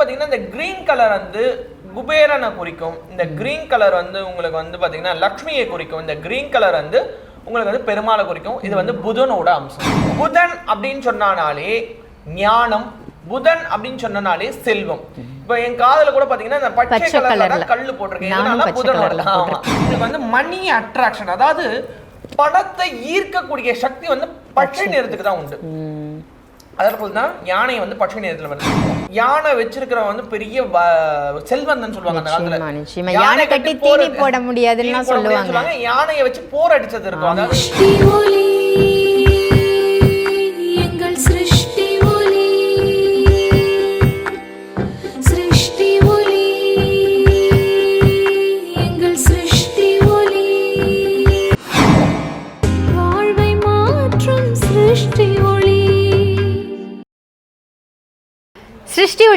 பாத்தீங்கன்னா இந்த green colour வந்து குபேரனை குறிக்கும். இந்த கிரீன் கலர் வந்து உங்களுக்கு வந்து பாத்தீங்கன்னா லக்ஷ்மியை குறிக்கும். இந்த கிரீன் கலர் வந்து உங்களுக்கு வந்து பெருமாளை குறிக்கும். இது வந்து புதனோட அம்சம். புதன் அப்படின்னு சொன்னாலே ஞானம் புதன் அப்படின்னு சொன்னனாலே செல்வம். இப்போ என் காதுல கூட பாத்தீங்கன்னா இந்த பச்சை கலர்ல. கல்லு போட்டிருக்கேன். இதனால புதனோட ஆமா. இது வந்து மணி அட்ராக்ஷன் அதாவது பணத்தை ஈர்க்கக்கூடிய சக்தி வந்து பச்சை நிறத்துக்கு தான் உண்டு. அதே போல தான் யானை வந்து பச்சை நிறத்துல வருது யானை வச்சிருக்கிறவன் வந்து பெரிய வ- செல்வந்தன் சொல்லுவாங்க அந்த காலத்துல. யானை கட்டி போட முடியாதுன்னு சொல்லுவாங்க. யானையை வச்சு போர் அடிச்சது இருக்கும் அதாவது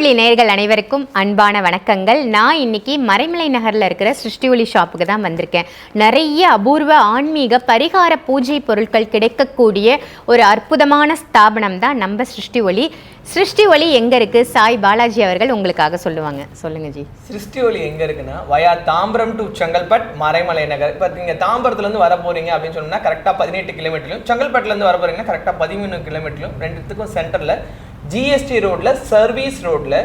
ஒளி நேர்கள் அனைவருக்கும் அன்பான வணக்கங்கள். நான் இன்னைக்கு மறைமலை நகரில் இருக்கிற சிருஷ்டி ஒளி ஷாப்புக்கு தான் வந்திருக்கேன். நிறைய அபூர்வ ஆன்மீக பரிகார பூஜை பொருட்கள் கிடைக்கக்கூடிய ஒரு அற்புதமான ஸ்தாபனம் தான் நம்ம சிருஷ்டி ஒளி. சிருஷ்டி ஒளி எங்கே இருக்குது சாய் பாலாஜி அவர்கள் உங்களுக்காக சொல்லுவாங்க. சொல்லுங்க ஜி. சிருஷ்டி ஒளி எங்க இருக்குன்னா வயா தாம்பரம் டு செங்கல்பட் மறைமலை நகர். இப்போ நீங்க தாம்பரத்துலேருந்து வர போறீங்க அப்படின்னு சொன்னால் கரெக்டாக பதினெட்டு கிலோமீட்டர்லையும் செங்கல்பட்டுலேருந்து வர போகிறீங்கன்னா கரெக்டாக பதிமூணு கிலோமீட்டர்லையும் ரெண்டுத்துக்கும் சென்டரில் ஜிஎஸ்டி ரோட்ல சர்வீஸ் ரோட்ல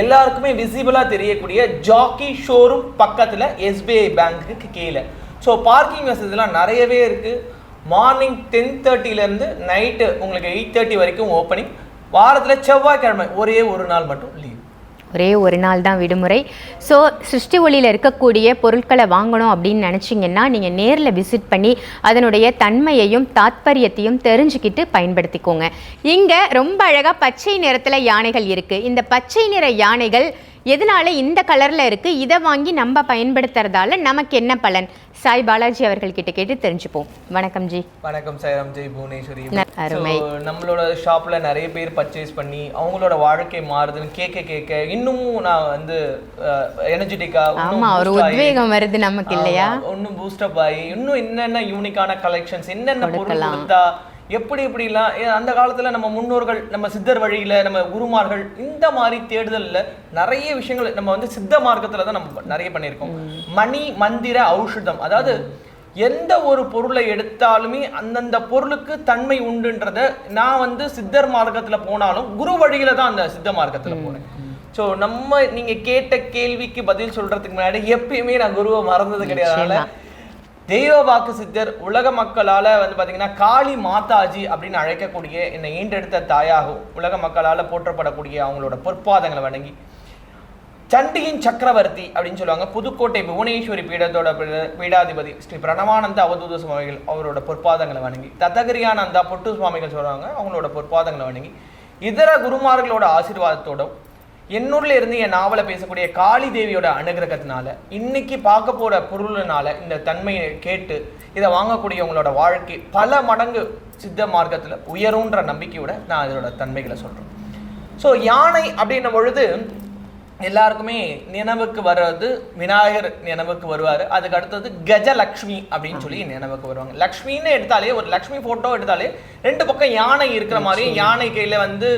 எல்லாருக்குமே விசிபிளா தெரியக்கூடிய ஜாக்கி ஷோரூம் பக்கத்துல எஸ்பிஐ பேங்க்குக்கு கீழே. ஸோ பார்க்கிங் வசதிலாம் நிறையவே இருக்கு. மார்னிங் டென் தேர்ட்டிலேருந்து நைட்டு உங்களுக்கு எயிட் தேர்ட்டி வரைக்கும் ஓப்பனிங் வாரத்தில் செவ்வாய்க்கிழமை ஒரே ஒரு நாள் மட்டும் ஒரே ஒரு நாள் தான் விடுமுறை. ஸோ சிருஷ்டி ஒளியில் இருக்கக்கூடிய பொருட்களை வாங்கணும் அப்படின்னு நினச்சிங்கன்னா நீங்கள் நேரில் விசிட் பண்ணி அதனுடைய தன்மையையும் தாத்பரியத்தையும் தெரிஞ்சுக்கிட்டு பயன்படுத்திக்கோங்க. இங்கே ரொம்ப அழகாக பச்சை நிறத்தில் யானைகள் இருக்குது இந்த பச்சை நிற யானைகள் எதனால இந்த கலரில் இருக்குது இதை வாங்கி நம்ம பயன்படுத்துறதால நமக்கு என்ன பலன்? சாய் பாலாஜி அவர்கள் கிட்ட கேட்டு தெரிஞ்சுப்போம். வணக்கம் ஜி. வணக்கம் சாய்ராம் ஜெய் புவனேஸ்வரி. அருமை. நம்மளோட ஷாப்ல நிறைய பேர் பர்ச்சேஸ் பண்ணி அவங்களோட வாழ்க்கை மாறுதுன்னு கேட்க கேட்க இன்னமும் நான் வந்து எனர்ஜெட்டிக்கா ஆமா ஒரு உத்வேகம் வருது நமக்கு இல்லையா? இன்னும் பூஸ்டப் ஆகி இன்னும் என்னென்ன யூனிக்கான கலெக்ஷன்ஸ் என்னென்ன பொருள். கொடுத்தா எப்படி எப்படிலாம் ஏ, அந்த காலத்துல நம்ம முன்னோர்கள் நம்ம சித்தர் வழியில நம்ம குருமார்கள் இந்த மாதிரி தேடுதல்ல நிறைய விஷயங்கள் நம்ம வந்து சித்த மார்க்கத்துல தான் நம்ம நிறைய பண்ணியிருக்கோம். மணி மந்திர ஔஷதம். அதாவது எந்த ஒரு பொருளை எடுத்தாலுமே அந்தந்த பொருளுக்கு தன்மை உண்டுன்றத நான் வந்து சித்தர் மார்க்கத்துல போனாலும் குரு வழியில தான் அந்த சித்த மார்க்கத்துல போனேன். ஸோ நம்ம நீங்க கேட்ட கேள்விக்கு பதில் சொல்றதுக்கு முன்னாடி எப்பயுமே நான் குருவை மறந்தது கிடையாது. தெய்வ வாக்கு சித்தர் உலக மக்களால வந்து பார்த்தீங்கன்னா காளி மாதாஜி அப்படின்னு அழைக்கக்கூடிய என்னை ஈண்டெடுத்த தாயாகும். உலக மக்களால் போற்றப்படக்கூடிய அவங்களோட பொற்பாதங்களை வணங்கி. சண்டியின் சக்கரவர்த்தி அப்படின்னு சொல்லுவாங்க. புதுக்கோட்டை புவனேஸ்வரி பீடத்தோட பீடாதிபதி ஸ்ரீ பிரணவானந்த அவதூத சுவாமிகள் அவரோட பொற்பாதங்களை வணங்கி. தத்தகிரியானந்தா பொட்டு சுவாமிகள் சொல்கிறாங்க அவங்களோட பொற்பாதங்களை வணங்கி. இதர குருமார்களோட ஆசீர்வாதத்தோடும் என்னூர்ல இருந்து என் நாவலை பேசக்கூடிய காளி தேவியோட அனுகிரகத்தினால இன்னைக்கு பார்க்க போற பொருளினால இந்த தன்மையை கேட்டு இதை வாங்கக்கூடியவங்களோட வாழ்க்கை பல மடங்கு சித்த மார்க்கத்தில் உயருன்ற நம்பிக்கையோட நான் இதோட தன்மைகளை சொல்றேன். ஸோ யானை அப்படின்னும் பொழுது எல்லாருக்குமே நினைவுக்கு வர்றது விநாயகர் நினைவுக்கு வருவார். அதுக்கு அடுத்தது கஜலக்ஷ்மி அப்படின்னு சொல்லி நினைவுக்கு வருவாங்க. லக்ஷ்மின்னு எடுத்தாலே ஒரு லக்ஷ்மி போட்டோ எடுத்தாலே ரெண்டு பக்கம் யானை இருக்கிற மாதிரியும் யானை கையில வந்து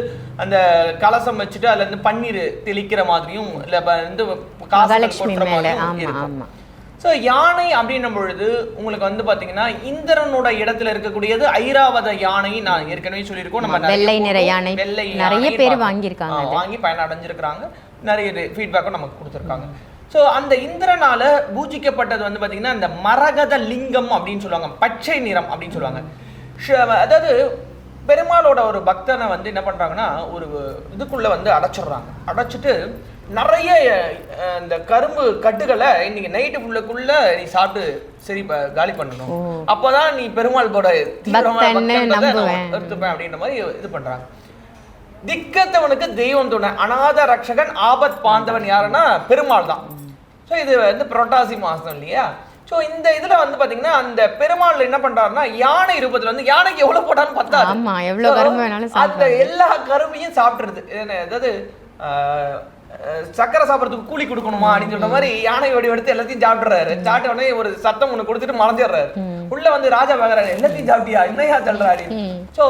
அந்த கலசம் வச்சுட்டு அதுல இருந்து பன்னீர் தெளிக்கிற மாதிரியும் இல்ல வந்து ஆமா இருக்கும். ஸோ யானை அப்படின்னும் பொழுது உங்களுக்கு வந்து பாத்தீங்கன்னா இந்திரனோட இடத்துல இருக்கக்கூடியது ஐராவத யானை நான் ஏற்கனவே சொல்லியிருக்கோம். நம்ம வெள்ளை நிற யானை. வெள்ளை நிறைய பேர். வாங்கியிருக்காங்க. வாங்கி பயனடைஞ்சிருக்கிறாங்க. நிறைய ஃபீட்பேக்கும் நமக்கு கொடுத்துருக்காங்க. ஸோ அந்த இந்திரனால பூஜிக்கப்பட்டது வந்து பாத்தீங்கன்னா இந்த மரகத லிங்கம் அப்படின்னு சொல்லுவாங்க பச்சை நிறம் அப்படின்னு சொல்லுவாங்க. அதாவது பெருமாளோட ஒரு பக்தனை வந்து என்ன பண்றாங்கன்னா ஒரு இதுக்குள்ள வந்து அடைச்சிடுறாங்க. அடைச்சிட்டு நிறைய இந்த கரும்பு கட்டுகளை இன்னைக்கு நைட்டு ஃபுல்லுக்குள்ள நீ சாப்பிட்டு சரி காலி பண்ணணும். அப்பதான் நீ பெருமாள் போட. எடுத்துப்பேன் அப்படின்ற மாதிரி இது பண்றாங்க. திக்கத்தவனுக்கு தெய்வம் துணை. அநாத ரக்ஷகன் ஆபத் பாந்தவன் யாருன்னா பெருமாள் தான். ஸோ இது வந்து புரட்டாசி மாசம் இல்லையா? ஸோ இந்த இதுல வந்து பாத்தீங்கன்னா அந்த பெருமாள் என்ன பண்றாருன்னா யானை ரூபத்துல வந்து யானைக்கு எவ்வளவு போட்டாலும் பத்தாது. அந்த. எல்லா கரும்பையும் சாப்பிட்டுருது. என்ன, அதாவது சக்கரை சாப்பிட்றதுக்கு கூலி கொடுக்கணுமா அப்படின்னு சொல்ற மாதிரி யானை வடி எடுத்து எல்லாத்தையும் சாப்பிடுறாரு. சாப்பிட்ட உடனே ஒரு சத்தம் ஒண்ணு கொடுத்துட்டு மறைஞ்சிடுறாரு. உள்ள வந்து ராஜா பார்க்கறாரு எல்லாத்தையும் சாப்பிட்டியா? என்னையா தள்ளுறாரு? ஸோ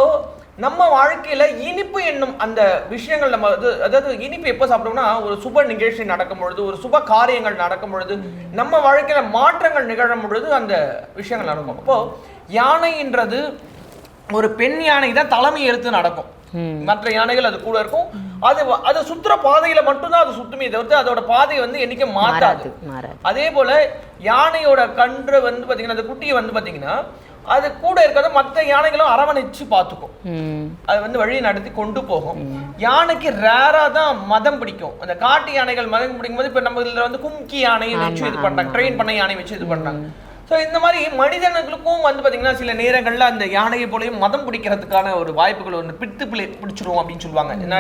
நம்ம வாழ்க்கையில இனிப்பு என்னும் அந்த விஷயங்கள் நம்ம அது அதாவது இனிப்பு எப்போ சாப்பிட்டோம்னா ஒரு சுப நிகழ்ச்சி நடக்கும் பொழுது ஒரு சுப காரியங்கள் நடக்கும் பொழுது நம்ம வாழ்க்கையில மாற்றங்கள் நிகழும் பொழுது அந்த விஷயங்கள் நடக்கும். அப்போ யானைன்றது ஒரு பெண் யானை தான் தலைமை எடுத்து நடக்கும். மற்ற யானைகள் அது கூட இருக்கும். அது அது சுத்துற பாதையில மட்டும்தான் அது சுத்துமே தவிர்த்து அதோட பாதையை வந்து என்னைக்கும் மாறாது. அதே போல யானையோட கன்று வந்து பாத்தீங்கன்னா அந்த குட்டியை வந்து பாத்தீங்கன்னா அது கூட இருக்கிறத மற்ற யானைகளும் அரவணைச்சு பார்த்துக்கும். அது வந்து வழி நடத்தி கொண்டு போகும். யானைக்கு ரேரா தான் மதம் பிடிக்கும். அந்த காட்டு யானைகள் மதம் பிடிக்கும் போது இப்ப நம்ம இதுல வந்து கும்கி யானையை வச்சு இது பண்றாங்க ட்ரெயின் பண்ண யானை வச்சு இது பண்றாங்க. சோ இந்த மாதிரி மனிதனுக்கும் வந்து பாத்தீங்கன்னா சில நேரங்கள்ல அந்த யானையை போலயும் மதம் பிடிக்கிறதுக்கான ஒரு வாய்ப்புகள் ஒன்று பிடித்து பிள்ளை பிடிச்சிரும் அப்படின்னு சொல்லுவாங்க. என்ன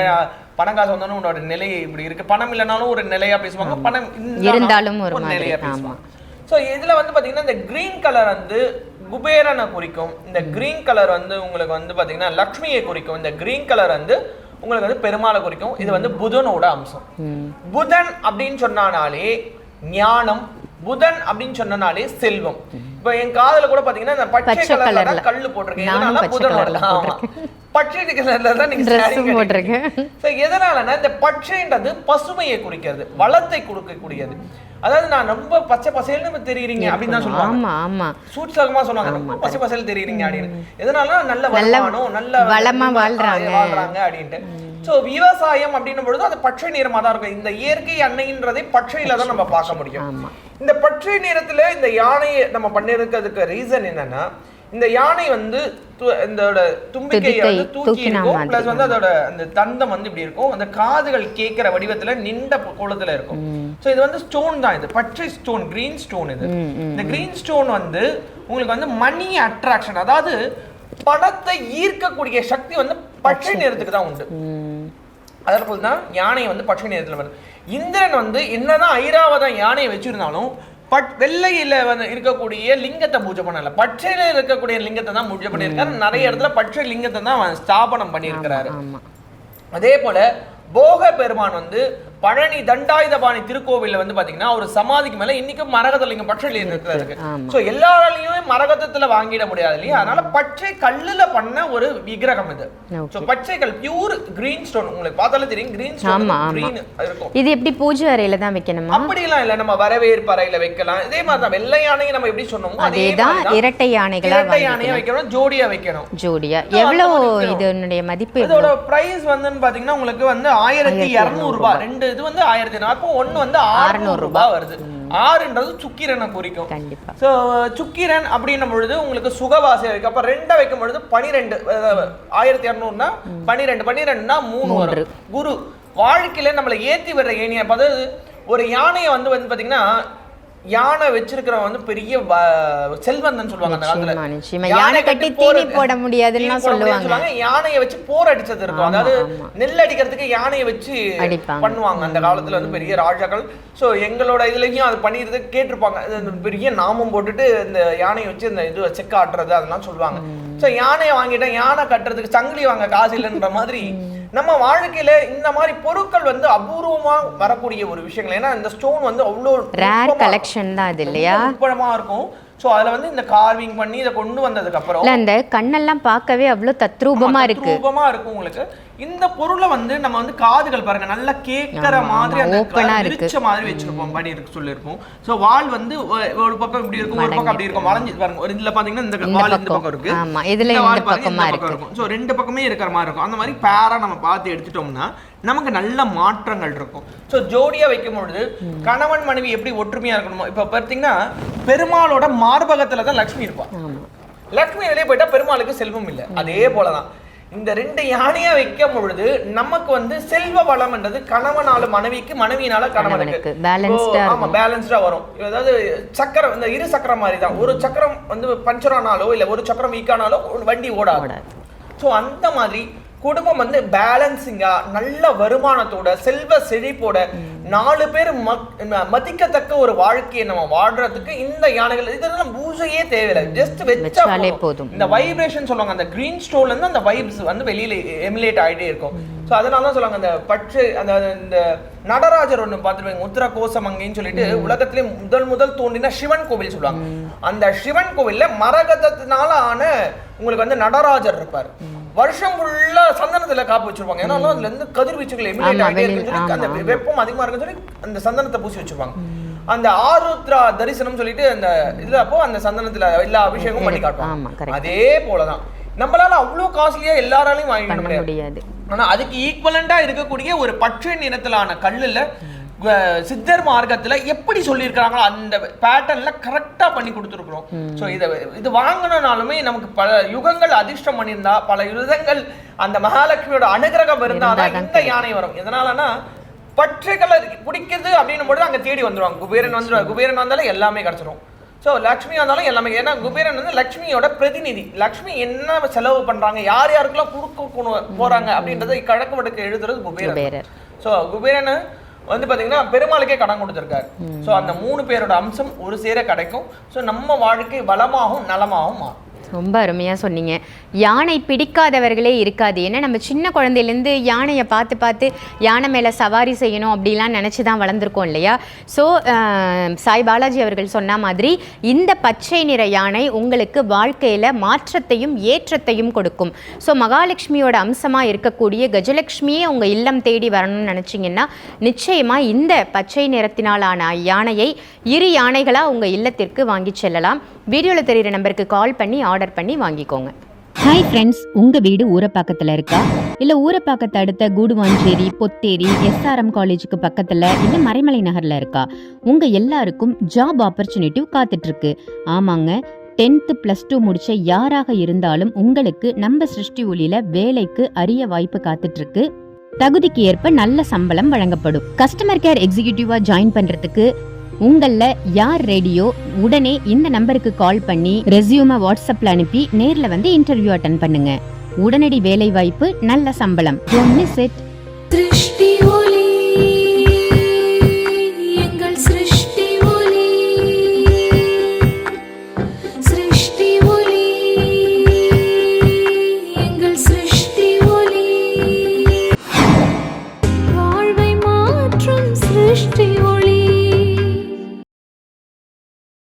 பணம் காசு வந்தாலும் உன்னோட நிலை இப்படி இருக்கு. பணம் இல்லைனாலும் ஒரு நிலையா பேசுவாங்க. பணம் இருந்தாலும் ஒரு நிலையா. பேசுவாங்க. ஸோ இதுல வந்து பாத்தீங்கன்னா இந்த கிரீன் கலர் வந்து குபேரனை குறிக்கும். இந்த கிரீன் கலர் வந்து உங்களுக்கு வந்து பாத்தீங்கன்னா லக்ஷ்மியை குறிக்கும். இந்த கிரீன் கலர் வந்து உங்களுக்கு வந்து பெருமாளை குறிக்கும். இது வந்து புதனோட அம்சம். புதன் அப்படின்னு சொன்னாலே ஞானம். புதன் அப்படின்னு சொன்னனாலே செல்வம். இப்போ என் காதுல கூட பாத்தீங்கன்னா இந்த பச்சை கலர்ல. தான் கல்லு போட்டிருக்கேன். நானும் பச்சை கலர்ல ஆமா. பச்சை கலர்ல தான் நீங்க கட்டிருக்கீங்க. போட்டிருக்கேன். So, எதனாலன்னா இந்த பச்சைன்றது பசுமையை குறிக்கிறது வளத்தை கொடுக்கக்கூடியது. அதாவது நான் ரொம்ப பச்சை பசேல்னு தெரியுறீங்க அப்படின்னு தான் சொல்லுவாங்க. ஆமா ஆமா. சூட்சகமா சொன்னாங்க. ரொம்ப பச்சை பசேல் தெரியுறீங்க அப்படின்னு. எதனால நல்ல வருமானம் நல்ல வளமா வாழ்றாங்க. வாழ்றாங்க அப்படின்ட்டு. சோ விவசாயம் அப்படின்னும் பொழுது அது பச்சை நிறமா தான் இருக்கும். இந்த இயற்கை அன்னைன்றதை பச்சையில தான் நம்ம பார்க்க முடியும். இந்த பச்சை நிறத்துல இந்த யானையை நம்ம பண்ணிருக்கிறதுக்கு ரீசன் என்னன்னா இந்த யானை வந்து து- இதோட தும்பிக்கையை வந்து தூக்கி இருக்கும். பிளஸ் வந்து அதோட அந்த தந்தம் வந்து இப்படி இருக்கும். அந்த காதுகள் கேட்கிற வடிவத்துல நின்ற கோலத்துல இருக்கும். சோ இது வந்து ஸ்டோன் தான் இது. பச்சை ஸ்டோன் கிரீன் ஸ்டோன் இது. இந்த கிரீன் ஸ்டோன் வந்து உங்களுக்கு வந்து மணி அட்ராக்ஷன் அதாவது பணத்தை ஈர்க்கக்கூடிய சக்தி வந்து பச்சை நிறத்துக்கு தான் உண்டு. ம். அதே போல் தான் யானை வந்து பச்சை நிறத்துல வருது. இந்திரன் வந்து என்னதான் ஐராவதம் யானையை வச்சிருந்தாலும் பட் வெள்ளையில வந்து இருக்கக்கூடிய லிங்கத்தை பூஜை பண்ணல. பச்சையில இருக்கக்கூடிய லிங்கத்தை தான் பூஜை பண்ணியிருக்காரு. நிறைய இடத்துல பச்சை லிங்கத்தை தான் ஸ்தாபனம் பண்ணியிருக்கிறாரு. அதே போல போக பெருமான் வந்து பழனி தண்டாயுதபாணி திருக்கோவில்ல வந்து பாத்தீங்கன்னா ஒரு சமாதிக்கு மேல இன்னைக்கும் மரகத லிங்கம் இருக்கிறதுக்கு ஆமா. சோ எல்லாராலையுமே மரகதத்துல வாங்கிட முடியாது இல்லையா? அதனால பச்சை கல்லுல பண்ண ஒரு விக்கிரகம் இது. சோ பச்சை கல் பியூர் கிரீன் ஸ்டோன் உங்களுக்கு பார்த்தாலே தெரியும் கிரீன் ஸ்டோன். கிரீன் இருக்கும். இது எப்படி பூஜை அறையில தான் வைக்கணுமா? அப்படிலாம் இல்ல நம்ம வரவேற்பு அறையில வைக்கலாம். இதே மாதிரி தான் வெள்ளை யானையை நம்ம எப்படி சொன்னோமோ அதே தான் இரட்டை யானைகளா இரட்டை யானையை வைக்கணும் ஜோடியா வைக்கணும். ஜோடியா. எவ்வளவு. இதனுடைய மதிப்பு இதோட பிரைஸ் வந்துன்னு பாத்தீங்கன்னா உங்களுக்கு வந்து ஆயிரத்தி இருநூறு ரூபாய் ரெண்டு இது வந்து ஆயிரத்தி அப்போ ஒண்ணு வந்து ஆறுநூறு ரூபாய் வருது. ஆறுன்றது சுக்கிரனை குறிக்கும். ஸோ சுக்கிரன் அப்படின்னும் பொழுது உங்களுக்கு சுகவாசி வைக்கும் அப்போ ரெண்டை வைக்கும் பொழுது பனிரெண்டு ஆயிரத்தி இரநூறுனா பனிரெண்டு பனிரெண்டுனா மூணு வரும். குரு வாழ்க்கையில நம்மளை ஏத்தி விடுற ஏனியா அதாவது ஒரு யானையை வந்து வந்து பாத்தீங்கன்னா யானை வச்சிருக்கிறவன் வந்து பெரிய செல்வந்தன் சொல்லுவாங்க அந்த காலத்துல. யானை கட்டி தீனி போட முடியாதுன்னு சொல்லுவாங்க. யானையை வச்சு போர் அடிச்சது இருக்கும். அதாவது. நெல் அடிக்கிறதுக்கு யானையை வச்சு. பண்ணுவாங்க. அந்த காலத்துல வந்து பெரிய ராஜாக்கள். சோ எங்களோட இதுலயும் அது பண்ணிடுறது கேட்டிருப்பாங்க. பெரிய நாமம் போட்டுட்டு இந்த யானையை வச்சு இந்த இது செக்க ஆட்டுறது அதெல்லாம் சொல்லுவாங்க. சோ யானையை வாங்கிட்டேன் யானை கட்டுறதுக்கு சங்கிலி வாங்க காசு இல்லைன்ற மாதிரி நம்ம வாழ்க்கையில இந்த மாதிரி பொருட்கள் வந்து அபூர்வமா வரக்கூடிய ஒரு விஷயங்கள். ஏன்னா இந்த ஸ்டோன் வந்து அவ்வளோ ரேர் கலெக்ஷன் தான் அது இல்லையா? நுட்பமா இருக்கும். சோ அதுல வந்து இந்த கார்விங் பண்ணி இதை கொண்டு வந்ததுக்கு அப்புறம் இல்ல அந்த கண்ணெல்லாம் பார்க்கவே அவ்வளவு தத்ரூபமா இருக்கு. ரூபமா இருக்கும் உங்களுக்கு. இந்த பொருளை வந்து நம்ம வந்து காதுகள் பாருங்க நல்லா கேட்கற மாதிரி அந்த. விரிச்ச மாதிரி வச்சிருப்போம் படி இருக்கு சொல்லிருப்போம் சோ வால் வந்து ஒரு பக்கம் இப்படி இருக்கும் ஒரு பக்கம் அப்படி இருக்கும் வளைஞ்சு பாருங்க. ஒரு இதுல பாத்தீங்கன்னா இந்த வால் இந்த பக்கம். இருக்கு. இதுல வால் பாருங்க, பக்கமா இந்த பக்கம் இருக்கும். சோ ரெண்டு பக்கமே இருக்கிற மாதிரி இருக்கும். அந்த மாதிரி பேரா நம்ம பார்த்து எடுத்துட்டோம்னா நமக்கு நல்ல மாற்றங்கள் இருக்கும். சோ ஜோடியா வைக்கும் பொழுது கணவன் மனைவி எப்படி ஒற்றுமையா இருக்கணுமோ இப்ப பார்த்தீங்கன்னா பெருமாளோட மார்பகத்துல தான் லக்ஷ்மி இருப்பா. ஆமா. லக்ஷ்மி வெளியே போயிட்டா பெருமாளுக்கு செல்வம் இல்லை. அதே போலதான். இந்த ரெண்டு யானையா வைக்கும் பொழுது நமக்கு வந்து செல்வ வளம்ன்றது கணவனால மனைவிக்கு மனைவியினால கணவனுக்கு. ஆமா பேலன்ஸ்டா வரும். அதாவது சக்கரம் இந்த இரு சக்கரம் மாதிரி தான் ஒரு சக்கரம் வந்து பஞ்சர் ஆனாலோ இல்ல ஒரு சக்கரம் வீக் ஆனாலோ ஒரு வண்டி ஓடாது. சோ அந்த மாதிரி குடும்பம் வந்து பேலன்சிங்கா நல்ல வருமானத்தோட செல்வ செழிப்போட நாலு பேர் மதிக்கத்தக்க ஒரு வாழ்க்கையை நம்ம வாழ்றதுக்கு இந்த யானைகள் இதெல்லாம் பூஜையே தேவையில்லை. ஜஸ்ட் வச்சா வச்சாலே போதும். இந்த வைப்ரேஷன் சொல்லுவாங்க அந்த கிரீன் ஸ்டோன்ல இருந்து அந்த வைப்ஸ் வந்து வெளியில எமிலேட் ஆயிட்டே இருக்கும். ஸோ அதனால தான் சொல்லுவாங்க அந்த பற்று அந்த இந்த நடராஜர் ஒன்று பார்த்துருப்பீங்க உத்தர கோசமங்கைன்னு சொல்லிட்டு உலகத்திலே முதல் முதல் தோன்றின சிவன் கோவில் சொல்லுவாங்க. அந்த சிவன் கோவில்ல மரகதத்தினால ஆன உங்களுக்கு வந்து நடராஜர் இருப்பார். வருஷம் ஃபுல்லா சந்தனத்துல காப்பு வச்சிருப்பாங்க. ஏன்னா அதுல இருந்து கதிர்வீச்சுகள் எமினேட் ஆகிட்டே இருக்குன்னு அந்த. வெப்பம் அதிகமா இருக்குன்னு சொல்லி அந்த சந்தனத்தை பூசி வச்சிருப்பாங்க. அந்த ஆருத்ரா தரிசனம் சொல்லிட்டு அந்த இதுல அப்போ அந்த சந்தனத்துல எல்லா அபிஷேகமும் பண்ணி காட்டுவாங்க. அதே போலதான். நம்மளால அவ்வளோ காஸ்ட்லியா எல்லாராலையும் வாங்கிட முடியாது. ஆனா அதுக்கு ஈக்குவலண்டா இருக்கக்கூடிய ஒரு பச்சை நிறத்திலான கல்லுல சித்தர் மார்க்கத்துல எப்படி சொல்லியிருக்காங்களோ அந்த பேட்டர்ன்ல கரெக்டா பண்ணி கொடுத்துருக்குறோம். சோ இத இது வாங்கணும்னாலுமே நமக்கு பல யுகங்கள் அதிர்ஷ்டம் பண்ணியிருந்தா பல யுகங்கள் அந்த மகாலட்சுமியோட அனுகிரகம் இருந்தாதான் இருந்தாதான் இந்த யானை வரும். எதனாலனா பச்சை கலர் பிடிக்குது அப்படின்னும் பொழுது அங்க தேடி வந்துருவாங்க. குபேரன் வந்துருவாங்க குபேரன் வந்தாலும் எல்லாமே கிடைச்சிரும். ஸோ லக்ஷ்மி வந்தாலும் எல்லாமே ஏன்னா குபேரன் வந்து லக்ஷ்மியோட பிரதிநிதி. லக்ஷ்மி என்ன செலவு பண்றாங்க யார் யாருக்கெல்லாம் கொடுக்க போறாங்க அப்படின்றத கணக்கு வடக்கு எழுதுறது குபேரன். ஸோ குபேரன் வந்து பாத்தீங்கன்னா பெருமாளுக்கே கடன் கொடுத்துருக்காரு. ஸோ அந்த மூணு பேரோட அம்சம் ஒரு சேர கிடைக்கும். ஸோ நம்ம வாழ்க்கை வளமாகவும் நலமாகவும் மாறும். ரொம்ப அருமையாக சொன்னீங்க. யானை பிடிக்காதவர்களே இருக்காது. ஏன்னா நம்ம சின்ன குழந்தையிலேருந்து யானையை பார்த்து பார்த்து யானை மேலே சவாரி செய்யணும் அப்படிலாம் நினச்சி தான் வளர்ந்துருக்கோம் இல்லையா? ஸோ சாய் பாலாஜி அவர்கள் சொன்ன மாதிரி இந்த பச்சை நிற யானை உங்களுக்கு வாழ்க்கையில் மாற்றத்தையும் ஏற்றத்தையும் கொடுக்கும். ஸோ மகாலட்சுமியோட அம்சமாக இருக்கக்கூடிய கஜலட்சுமியே உங்கள் இல்லம் தேடி வரணும்னு நினச்சிங்கன்னா நிச்சயமாக இந்த பச்சை நிறத்தினாலான யானையை இரு யானைகளாக உங்கள் இல்லத்திற்கு வாங்கி செல்லலாம். வீடியோவில் தெரிகிற நம்பருக்கு கால் பண்ணி ஆர்டர் பண்ணி வாங்கிக்கோங்க. ஹாய் ஃப்ரெண்ட்ஸ் உங்கள் வீடு ஊரப்பாக்கத்தில் இருக்கா? இல்லை ஊரப்பாக்கத்தை அடுத்த கூடுவாஞ்சேரி பொத்தேரி எஸ்ஆர்எம் காலேஜுக்கு பக்கத்தில் இல்லை மறைமலை நகரில் இருக்கா? உங்கள் எல்லாருக்கும் ஜாப் ஆப்பர்ச்சுனிட்டி காத்துட்ருக்கு. ஆமாங்க டென்த்து ப்ளஸ் டூ முடித்த யாராக இருந்தாலும் உங்களுக்கு நம்ம சிருஷ்டி ஒளியில் வேலைக்கு அரிய வாய்ப்பு காத்துட்ருக்கு. தகுதிக்கு ஏற்ப நல்ல சம்பளம் வழங்கப்படும். கஸ்டமர் கேர் எக்ஸிகியூட்டிவா ஜாயின் பண்றதுக்கு உங்களில் யார் ரேடியோ உடனே இந்த நம்பருக்கு கால் பண்ணி ரெசியூமை வாட்ஸ்அப்பில் அனுப்பி நேரில் வந்து இன்டர்வியூ அட்டன் பண்ணுங்க. உடனடி வேலை வாய்ப்பு நல்ல சம்பளம். ஒன்று செட்